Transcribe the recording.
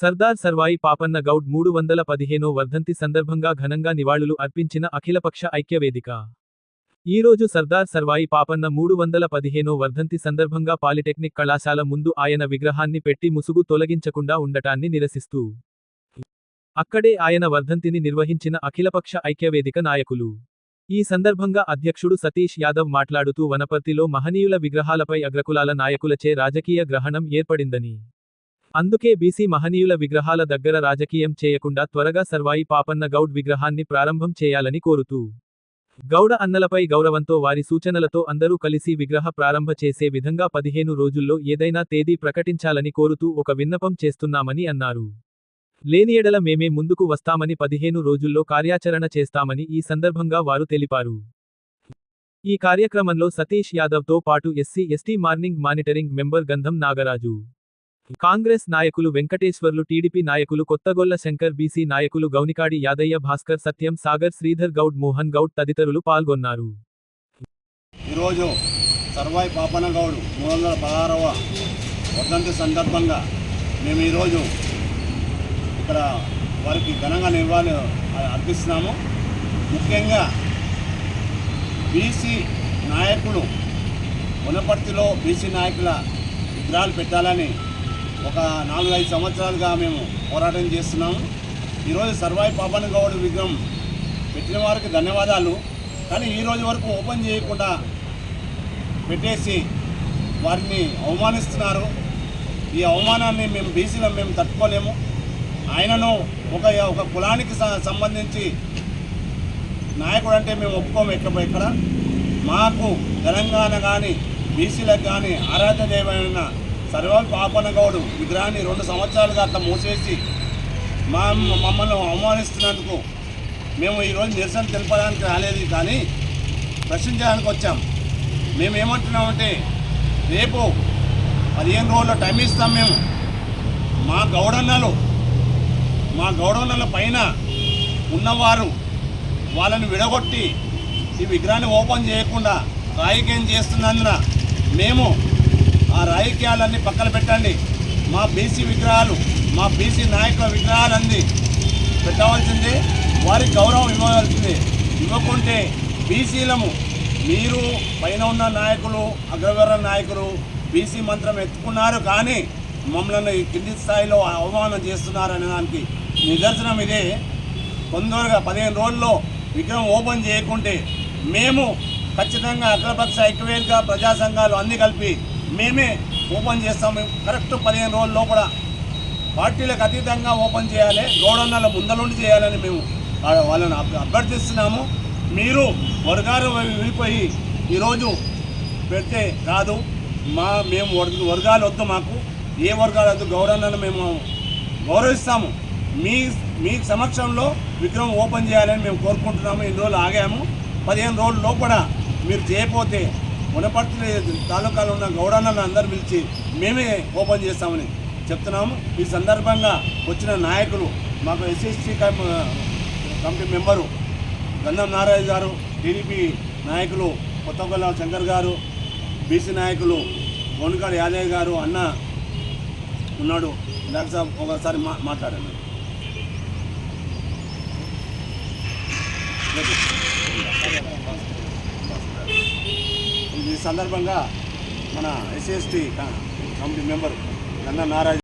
సర్దార్ సర్వాయి పాపన్న గౌడ్ మూడు వందల పదిహేనో వర్ధంతి సందర్భంగా ఘనంగా నివాళులు అర్పించిన అఖిలపక్ష ఐక్యవేదిక. ఈరోజు సర్దార్ సర్వాయి పాపన్న మూడు వందల పదిహేనో వర్ధంతి సందర్భంగా పాలిటెక్నిక్ కళాశాల ముందు ఆయన విగ్రహాన్ని పెట్టి ముసుగు తొలగించకుండా ఉండటాన్ని నిరసిస్తూ అక్కడే ఆయన వర్ధంతిని నిర్వహించిన అఖిలపక్ష ఐక్యవేదిక నాయకులు. ఈ సందర్భంగా అధ్యక్షుడు సతీష్ యాదవ్ మాట్లాడుతూ వనపర్తిలో మహనీయుల విగ్రహాలపై అగ్రకులాల నాయకులచే రాజకీయ గ్రహణం ఏర్పడిందని అందుకే బీసీ మహనీయుల విగ్రహాల దగ్గర రాజకీయం చేయకుండా త్వరగా సర్వాయి పాపన్న గౌడ్ విగ్రహాన్ని ప్రారంభం చేయాలని కోరుతూ గౌడ అన్నలపై గౌరవంతో వారి సూచనలతో అందరూ కలిసి విగ్రహ ప్రారంభ చేసే విధంగా పదిహేను రోజుల్లో ఏదైనా తేదీ ప్రకటించాలని కోరుతూ ఒక విన్నపం చేస్తున్నామని అన్నారు. లేని ఎడల మేమే ముందుకు వస్తామని పదిహేను రోజుల్లో కార్యాచరణ చేస్తామని ఈ సందర్భంగా వారు తెలిపారు. ఈ కార్యక్రమంలో సతీష్ యాదవ్తో పాటు SC ST morning monitoring member Gandham Nagaraju Congress నాయకులు వెంకటేశ్వర్లు టీడీపీ నాయకులు కొత్తగొల్ల శంకర్ బీసీ నాయకులు గౌనికాడి యాదయ్య భాస్కర్ సత్యం సాగర్ శ్రీధర్ గౌడ్ మోహన్ గౌడ్ తదితరులు పాల్గొన్నారు. ఈరోజు సర్వాయి పాపన గౌడ్ మూడు వందల పదహారవ వర్ధంతి సందర్భంగా మేము ఈరోజు ఇక్కడ వారికి ఘనంగా నివాళి అర్పిస్తున్నాము. ముఖ్యంగా బీసీ నాయకులు మునపర్తిలో బీసీ నాయకుల విగ్రహాలు పెట్టాలని ఒక నాలుగైదు సంవత్సరాలుగా మేము పోరాటం చేస్తున్నాము. ఈరోజు సర్వాయి పాపన గౌడ్ విగ్రహం పెట్టిన వారికి ధన్యవాదాలు. కానీ ఈ రోజు వరకు ఓపెన్ చేయకుండా పెట్టేసి వారిని అవమానిస్తున్నారు. ఈ అవమానాన్ని మేము బీసీలో మేము తట్టుకోలేము. ఆయనను ఒక ఒక కులానికి సంబంధించి నాయకుడు అంటే మేము ఒప్పుకోము ఎక్కడ. ఇక్కడ మాకు తెలంగాణ కానీ బీసీలకు కానీ ఆరాధ్య దైవమైన సర్వాల్ పాపన్న గౌడు విగ్రహాన్ని రెండు సంవత్సరాలుగా అట్లా మూసేసి మా మమ్మల్ని అవమానిస్తున్నందుకు మేము ఈరోజు నిరసన తెలపడానికి రాలేదు. కానీ ప్రశ్నించడానికి వచ్చాం. మేము ఏమంటున్నామంటే రేపు పదిహేను రోజుల్లో టైం ఇస్తాం మేము. మా గౌడన్నలు మా గౌడన్నల పైన ఉన్నవారు వాళ్ళని విడగొట్టి ఈ విగ్రహాన్ని ఓపెన్ చేయకుండా రాయికేం చేస్తున్నందున మేము ఆ రాజకీయాలన్నీ పక్కన పెట్టండి. మా బీసీ విగ్రహాలు మా బీసీ నాయకుల విగ్రహాలన్నీ పెట్టవలసిందే. వారికి గౌరవం ఇవ్వవలసిందే. ఇవ్వకుంటే బీసీలము మీరు పైన ఉన్న నాయకులు అగ్రవర్ణ నాయకులు బీసీ మంత్రం ఎత్తుకున్నారు కానీ మమ్మల్ని కింది స్థాయిలో అవమానం చేస్తున్నారు అనే దానికి నిదర్శనం ఇదే. తొందరగా పదిహేను రోజుల్లో విగ్రహం ఓపెన్ చేయకుంటే మేము ఖచ్చితంగా అగ్రపక్ష ఐక్యవేదిక ప్రజా సంఘాలు అన్ని కలిపి మేమే ఓపెన్ చేస్తాము కరెక్ట్ పదిహేను రోజుల లోపల పార్టీలకు అతీతంగా ఓపెన్ చేయాలి. గోడన్నల ముందలుండి చేయాలని మేము వాళ్ళని అభ్యర్థిస్తున్నాము. మీరు వర్గాలు విడిపోయి ఈరోజు పెడితే కాదు మా మేము వర్గాలు వద్దు మాకు. ఏ వర్గాలు వద్దు గౌరవాలను మేము గౌరవిస్తాము. మీ మీ సమక్షంలో విగ్రహం ఓపెన్ చేయాలని మేము కోరుకుంటున్నాము. ఇన్ని రోజులు ఆగాము? పదిహేను రోజుల లోపల మీరు చేయకపోతే మునపర్తి తాలూకాలో ఉన్న గౌడన్నలను అందరు పిలిచి మేమే ఓపెన్ చేస్తామని చెప్తున్నాము. ఈ సందర్భంగా వచ్చిన నాయకులు మాకు ఎస్ఎస్టీ కమిటీ మెంబరు గంధం నారాయణ గారు టీడీపీ నాయకులు కొత్తగొల్ల శంకర్ గారు బీసీ నాయకులు గోనికాడు యాదయ్య గారు అన్న ఉన్నాడు. డాక్టర్ సాబ్ ఒకసారి మా మాట్లాడండి. ఈ సందర్భంగా మన ఎస్ఎస్టీ కమిటీ మెంబర్ గంధం నారాయణ